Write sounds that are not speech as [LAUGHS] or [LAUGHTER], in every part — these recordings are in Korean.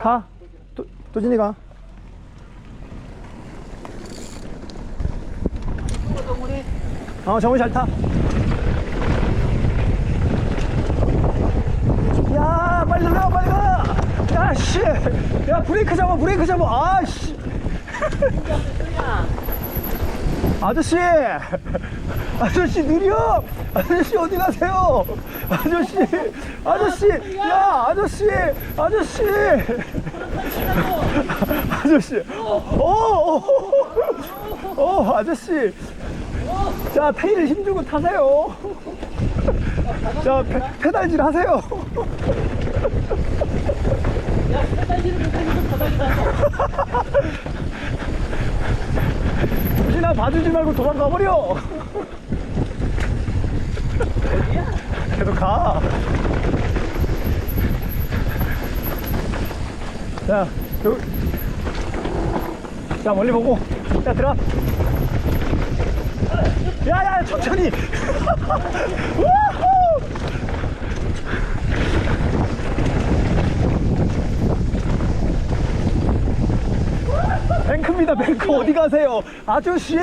가. 도, 도진이 가. 어, 정훈이 잘 타. 야, 빨리 들어가, 빨리 가. 야, 씨. 야, 브레이크 잡아, 브레이크 잡아. 아, 씨. 아저씨! [LAUGHS] 아저씨 느려! 아저씨 어디 가세요? 아저씨! 아저씨! 야! 아저씨! 아저씨! 아저씨! 어! 어! 어! 아저씨! 자, 테일을 힘주고 타세요! 자, 페, 페달질 하세요! 혹시나 봐주지 말고 도망가 버려. 계속 가. 자, 여기. 자, 멀리 보고. 자, 들어. 야, 야, 천천히. [LAUGHS] 우후! 뱅크입니다, 뱅크. 어디 가세요? 아저씨!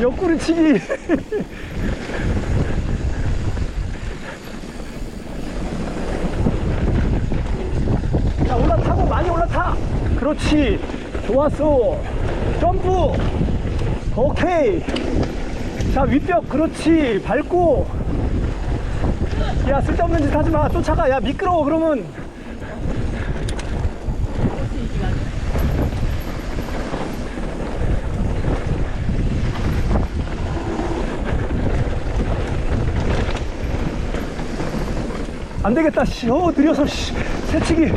옆구리 치기. 자, 올라타고 많이 올라타. 그렇지. 좋았어. 점프. 오케이. 자, 윗벽. 그렇지. 밟고. 야, 쓸데없는 짓 하지 마. 쫓아가. 야, 미끄러워. 그러면. 안 되겠다. 씨. 어, 느려서, 씨. 새치기.